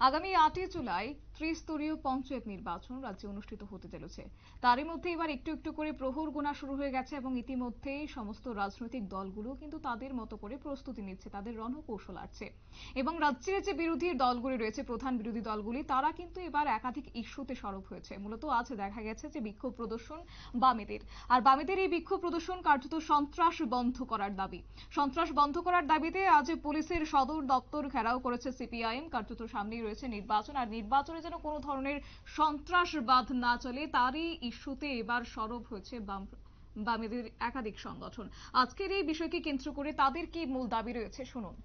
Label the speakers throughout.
Speaker 1: আগামী আটই জুলাই ত্রিস্তরীয় পঞ্চায়েত নির্বাচন রাজ্যে অনুষ্ঠিত হতে চলেছে। তারই মধ্যে এবার একটু একটু করে প্রহর গোনা শুরু হয়ে গেছে এবং ইতিমধ্যেই সমস্ত রাজনৈতিক দলগুলো কিন্তু তাদের মতো করে প্রস্তুতি নিচ্ছে, তাদের রণকৌশল আছে এবং রাজ্যের যে বিরোধী দলগুলি রয়েছে, প্রধান বিরোধী দলগুলি, তারা কিন্তু এবার একাধিক ইস্যুতে সরব হয়েছে। মূলত আজ দেখা গেছে যে বিক্ষোভ প্রদর্শন বামেদের। আর বামেদের এই বিক্ষোভ প্রদর্শন কার্যত সন্ত্রাস বন্ধ করার দাবি। সন্ত্রাস বন্ধ করার দাবিতে আজ পুলিশের সদর দপ্তর ঘেরাও করেছে সিপিআইএম। কার্যত সামনেই রয়েছে নির্বাচন, আর নির্বাচনে যেন কোনো ধরনের সন্ত্রাসবাদ না চলে, তারই ইস্যুতে এবার সরব হয়েছে বাম, বামেদের একাধিক সংগঠন। আজকের এই বিষয়কে কেন্দ্র করে তাদের কি মূল দাবি রয়েছে, শুনুন।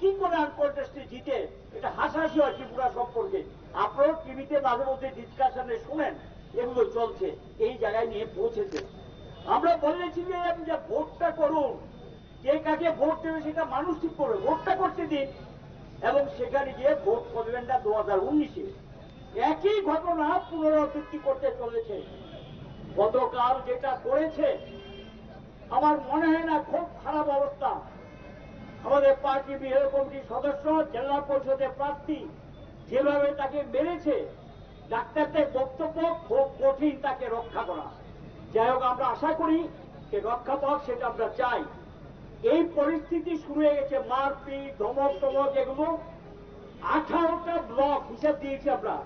Speaker 2: কি করে আনকন্টেস্টে জিতে? এটা হাসাহাসি হয় ত্রিপুরা সম্পর্কে। আপনারাও টিভিতে মাঝে মধ্যে ডিসকাশনে শুনেন, এগুলো চলছে, এই জায়গায় নিয়ে পৌঁছেছে। আমরা বলেছি যে ভোটটা করুন কে কাকে ভোট দেবে সেটা মানুষ ঠিক করবে, ভোটটা করতে দিন। এবং সেখানে গিয়ে ভোট করবেন না দু হাজার উনিশে। একই ঘটনা পুনরাবৃত্তি করতে চলেছে। গতকাল যেটা করেছে, আমার মনে হয় না খুব খারাপ অবস্থা। আমাদের পার্টি বিহার কমিটির সদস্য, জেলা পরিষদের প্রার্থী যেভাবে তাকে মেরেছে, ডাক্তারদের বক্তব্য খুব কঠিন তাকে রক্ষা করা। যাই হোক, আমরা আশা করি যে রক্ষা পাক সেটা আমরা চাই। এই পরিস্থিতি শুরু হয়ে গেছে, মারপিট ধমক টমক এগুলো। আঠারোটা ব্লক হিসাব দিয়েছি আমরা।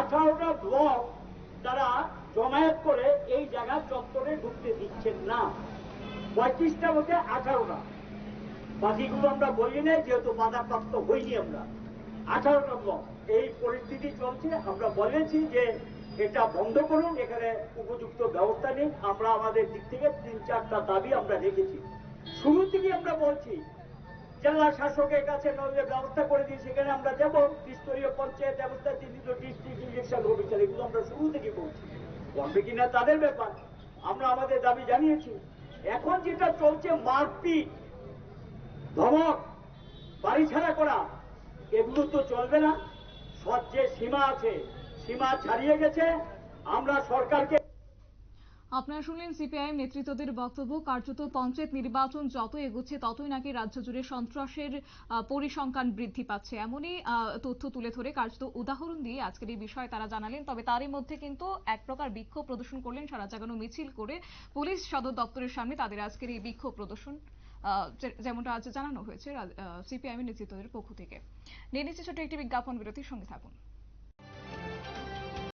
Speaker 2: আঠারোটা ব্লক তারা জমায়েত করে এই জায়গা চত্বরে ঢুকতে দিচ্ছেন না। পঁয়ত্রিশটা মধ্যে আঠারোটা। বাকিগুলো আমরা বলি নাই, যেহেতু বাধাপ্রাপ্ত হইনি আমরা। আঠারোটা ব্লক। এই পরিস্থিতি চলছে, আমরা বলেছি যে এটা বন্ধ করুন, এখানে উপযুক্ত ব্যবস্থা নিন। আমরা আমাদের দিক থেকে তিন চারটা দাবি আমরা রেখেছি। শুরু থেকে আমরা বলছি, জেলা শাসকের কাছে নইলে ব্যবস্থা করে দিই সেখানে আমরা যাব, ত্রিস্তরীয় পঞ্চায়েত ব্যবস্থা চিহ্নিত ডিস্ট্রিক্ট ইলেকশন অফিসার এগুলো আমরা শুরু থেকে বলছি। করবে কিনা তাদের ব্যাপার, আমরা আমাদের দাবি জানিয়েছি। এখন যেটা চলছে মারপিট, ধমক বাড়ি ছাড়া করা, এগুলো তো চলবে না। সৎ যে সীমা আছে, সীমা ছাড়িয়ে গেছে। আমরা সরকারকে
Speaker 1: আপনারা শুনলেন সিপিআইএম নেতৃত্বদের বক্তব্য। কার্যত পঞ্চায়েত নির্বাচন যত এগোচ্ছে, ততই নাকি রাজ্য জুড়ে সন্ত্রাসের পরিসংখ্যান বৃদ্ধি পাচ্ছে। এমনই তথ্য তুলে ধরে কার্যত উদাহরণ দিয়ে আজকের এই বিষয়ে তারা জানালেন। তবে তারই মধ্যে কিন্তু এক প্রকার বিক্ষোভ প্রদর্শন করলেন সারা জাগানো মিছিল করে পুলিশ সদর দপ্তরের সামনে তাদের আজকের এই বিক্ষোভ প্রদর্শন। যেমনটা আজ জানানো হয়েছে সিপিআইএম নেতৃত্বদের পক্ষ থেকে। নিয়ে নিচ্ছে ছোট্ট একটি বিজ্ঞাপন বিরতির সঙ্গে থাকুন।